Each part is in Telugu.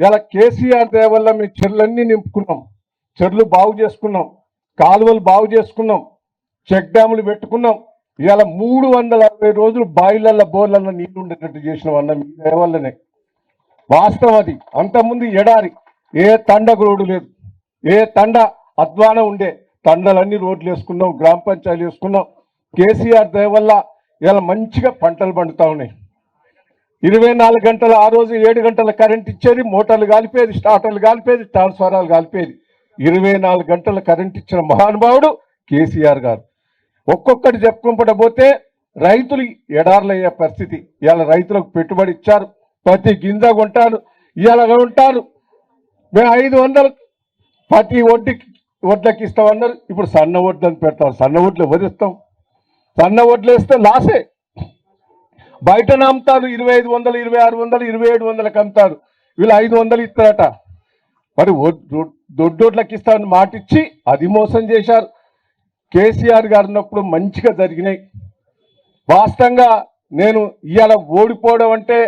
ఇలా కేసీఆర్ దయ వల్ల మీ చెర్లన్నీ నింపుకున్నాం. చెర్లు బాగు చేసుకున్నాం. కాలువలు బాగు చేసుకున్నాం. చెక్ డ్యాములు పెట్టుకున్నాం. ఇవాళ మూడు వందల అరవై రోజులు బాయిలల్ల బోర్లల్లో నీళ్ళు ఉండేటట్టు చేసిన అన్న మీ దయ వల్లనే. వాస్తవం అది. అంతకుముందు ఎడారి ఏ తండకు రోడ్డు లేదు. ఏ తండ అద్వానం ఉండే. తండలన్నీ రోడ్లు వేసుకున్నాం గ్రామ పంచాయతీలు వేసుకున్నాం. కేసీఆర్ దయ వల్ల ఇలా మంచిగా పంటలు పండుతా ఉన్నాయి. ఇరవై నాలుగు గంటలు ఆ రోజు ఏడు గంటల కరెంట్ ఇచ్చేది మోటార్లు కాలిపేది స్టార్టర్లు కాలిపేది ట్రాన్స్ఫారాలు కాలిపేది ఇరవై నాలుగు గంటల కరెంట్ ఇచ్చిన మహానుభావుడు కేసీఆర్ గారు. ఒక్కొక్కటి చెప్పుకుంపట పోతే రైతులు ఎడార్లయ్యే పరిస్థితి. ఇవాళ రైతులకు పెట్టుబడి ఇచ్చారు. ప్రతి గింజ కొంటారు. ఇవాళ ఉంటారు? మేము ఐదు వందలు ప్రతి వడ్డీకి వడ్లకి ఇస్తామన్నారు. ఇప్పుడు సన్న వడ్లని అని పెడతారు. సన్న వడ్లు ఎవరు సన్న వడ్లు వేస్తే లాసే. బయట అమ్ముతారు ఇరవై ఐదు వందలు ఇరవై ఆరు వందలు ఇరవై ఏడు వందలకు అమ్ముతారు. వీళ్ళు ఐదు వందలు ఇస్తారట. మరి దొడ్డోట్లకి ఇస్తామని మాట ఇచ్చి అది మోసం చేశారు. కేసీఆర్ గారు ఉన్నప్పుడు మంచిగా జరిగినాయి. వాస్తవంగా నేను ఇవాళ ఓడిపోవడం అంటే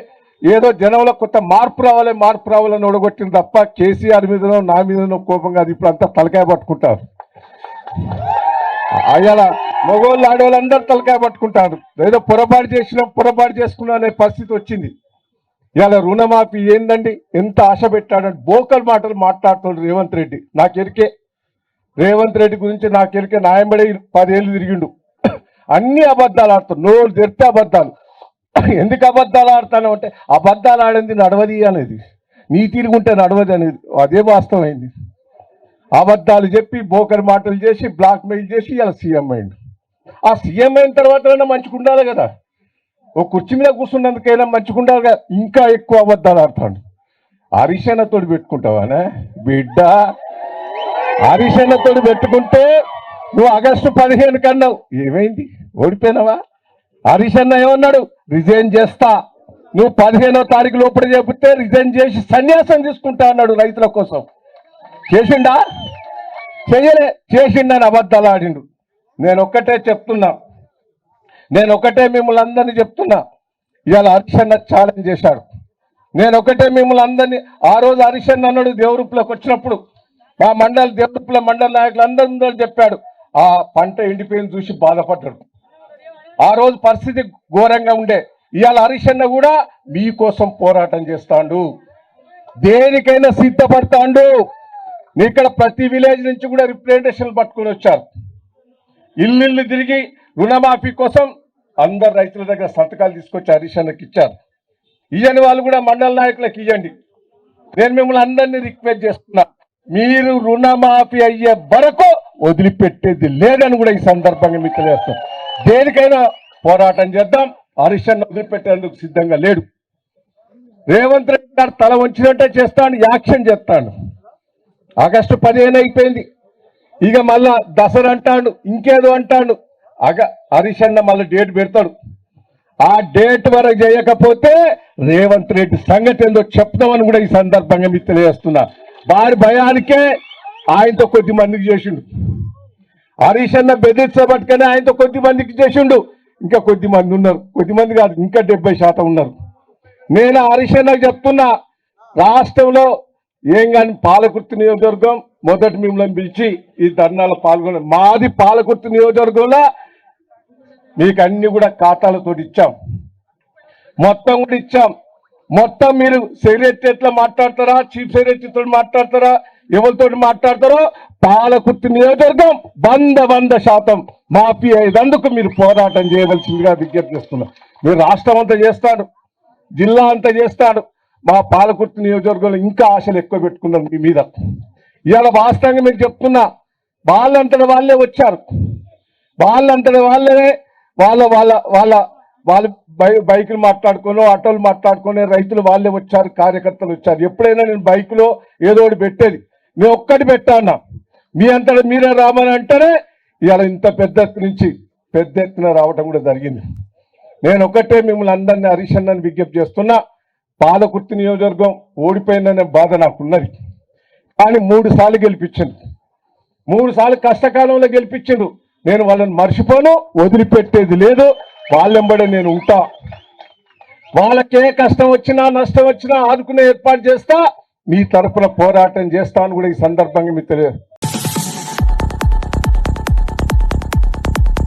ఏదో జనంలో కొత్త మార్పు రావాలి మార్పు రావాలని ఓడగొట్టింది తప్ప కేసీఆర్ మీదనో నా మీదనో కోపంగా అది ఇప్పుడు అంతా తలకాయ పట్టుకుంటారు. అయ్యాల మగోళ్ళు ఆడవాళ్ళు అందరు తలకాయ పట్టుకుంటారు. ఏదో పొరపాటు చేసినాం పొరపాటు చేసుకున్నాం అనే పరిస్థితి వచ్చింది. ఇవాళ రుణమాఫీ ఏందండి? ఎంత ఆశ పెట్టాడని బోకల్ మాటలు మాట్లాడుతున్నాడు రేవంత్ రెడ్డి. నాకెరికే రేవంత్ రెడ్డి గురించి నాకెరికే నాయంబడే పదేళ్ళు తిరిగిండు. అన్ని అబద్ధాలు ఆడుతాడు నోరు తెరిపే అబద్ధాలు. ఎందుకు అబద్ధాలు ఆడతాను అంటే అబద్ధాలు ఆడింది నడవది అనేది. నీ తిరుగుంటే నడవది అనేది. అదే వాస్తవమైంది అబద్ధాలు చెప్పి బోకర్ మాటలు చేసి బ్లాక్మెయిల్ చేసి ఇలా సీఎం అయింది ఆ సీఎం అయిన తర్వాత మంచిగా ఉండాలి కదా. ఓ కుర్చీ మీద కూర్చున్నందుకైనా మంచిగా ఉండాలి కదా. ఇంకా ఎక్కువ అబద్ధాలు ఆడతాడు. హరిశనతోడు పెట్టుకుంటావానే? బిడ్డ హరిశనతోడు పెట్టుకుంటే నువ్వు ఆగస్టు పదిహేను కన్నావు ఏమైంది? ఓడిపోయినావా? హరిశన్న ఏమన్నాడు? రిజైన్ చేస్తా. నువ్వు పదిహేనో తారీఖు లోపల చెబితే రిజైన్ చేసి సన్యాసం తీసుకుంటా అన్నాడు రైతుల కోసం. చేసిండా? చేయలే. చేసిండని అబద్ధాలు ఆడిండు. నేను ఒక్కటే చెప్తున్నా. నేను ఒకటే మిమ్మల్ని అందరినీ చెప్తున్నా. ఇవాళ హరిశన్న ఛాలెంజ్ చేశాడు. నేను ఒకటే మిమ్మల్ని అందరినీ ఆ రోజు హరిశన్న అన్నాడు దేవరూపులోకి వచ్చినప్పుడు మా మండల దేవరూపుల మండల నాయకులు అందరూ చెప్పాడు. ఆ పంట ఎండిపోయింది చూసి బాధపడ్డాడు. ఆ రోజు పరిస్థితి ఘోరంగా ఉండే. ఇవాళ హరిశన్న కూడా మీకోసం పోరాటం చేస్తాడు. దేనికైనా సిద్ధపడతాండు. ఇక్కడ ప్రతి విలేజ్ నుంచి కూడా రిప్రజెంటేషన్ పట్టుకొని వచ్చారు. ఇల్లు తిరిగి రుణమాఫీ కోసం అందరు రైతుల దగ్గర సంతకాలు తీసుకొచ్చి హరీషన్నకి ఇచ్చారు. ఇయ్యని వాళ్ళు కూడా మండల నాయకులకు ఇవ్వండి నేను మిమ్మల్ని అందరినీ రిక్వెస్ట్ చేస్తున్నా మీరు రుణమాఫీ అయ్యే వరకు వదిలిపెట్టేది లేదని కూడా ఈ సందర్భంగా మీకు తెలియజేస్తాం. దేనికైనా పోరాటం చేద్దాం హరీషన్న వదిలిపెట్టేందుకు సిద్ధంగా లేడు. రేవంత్ రెడ్డి గారు తల వంచినట్టే చేస్తాను యాక్షన్ చేస్తాను ఆగస్టు పదిహేను అయిపోయింది. ఇక మళ్ళా దసరా అంటాడు ఇంకేదో అంటాడు. అగ హరీషన్న మళ్ళీ డేట్ పెడతాడు. ఆ డేట్ వరకు చేయకపోతే రేవంత్ రెడ్డి సంగతి ఏందో చెప్తామని కూడా ఈ సందర్భంగా మీకు తెలియజేస్తున్నా. వారి భయానికే ఆయనతో కొద్ది మందికి చేసిండు. హరీష్ అన్న బెదిరించబట్టుకనే ఆయనతో కొద్ది మందికి చేసిండు. ఇంకా కొద్ది మంది ఉన్నారు. కొద్ది మంది కాదు ఇంకా డెబ్బై శాతం ఉన్నారు. నేను హరీష్ అన్నకు చెప్తున్నా రాష్ట్రంలో ఏం కానీ పాలకుర్తి నియోజకవర్గం మొదటి మిమ్మల్ని పిలిచి ఈ ధర్నాలో పాల్గొన మాది పాలకుర్తి నియోజకవర్గంలో మీకు అన్ని కూడా ఖాతాలతో ఇచ్చాం. మొత్తం కూడా ఇచ్చాం. మొత్తం మీరు సెక్రటరీ ఎట్లా మాట్లాడతారా? చీఫ్ సెక్రటరీతో మాట్లాడతారా? ఎవరితో మాట్లాడతారో? పాలకుర్తి నియోజకవర్గం వంద వంద శాతం మాఫీ అయ్యేందుకు మీరు పోరాటం చేయవలసిందిగా విజ్ఞప్తి మీరు రాష్ట్రం అంతా చేస్తాడు జిల్లా అంతా చేస్తాడు. మా పాలకుర్తి నియోజకవర్గంలో ఇంకా ఆశలు ఎక్కువ పెట్టుకున్నాం మీ మీద. ఇవాళ వాస్తవంగా మీకు చెప్తున్నా వాళ్ళంతట వాళ్ళే వచ్చారు. వాళ్ళంతట వాళ్ళనే వాళ్ళ వాళ్ళ వాళ్ళ వాళ్ళ బై బైకులు మాట్లాడుకొని ఆటోలు మాట్లాడుకొని రైతులు వాళ్ళే వచ్చారు కార్యకర్తలు వచ్చారు. ఎప్పుడైనా నేను బైకులో ఏదో ఒకటి పెట్టేది. నేను ఒక్కటి పెట్టాను మీ అంతటా మీరే రామని అంటేనే ఇవాళ ఇంత పెద్ద ఎత్తు నుంచి పెద్ద ఎత్తున రావటం కూడా జరిగింది. నేను ఒకటే మిమ్మల్ని అందరినీ హరీష్ అన్నని విజ్ఞప్తి చేస్తున్నా. పాలకుర్తి నియోజకవర్గం ఓడిపోయిందనే బాధ నాకున్నది. కానీ మూడు సార్లు గెలిపించింది. మూడు సార్లు కష్టకాలంలో గెలిపించిండు. నేను వాళ్ళని మర్చిపోను వదిలిపెట్టేది లేదు. వాళ్ళెంబడే నేను ఉంటా. వాళ్ళకే కష్టం వచ్చినా నష్టం వచ్చినా ఆదుకునే ఏర్పాటు చేస్తా. మీ తరపున పోరాటం చేస్తామని కూడా ఈ సందర్భంగా మీకు తెలియదు.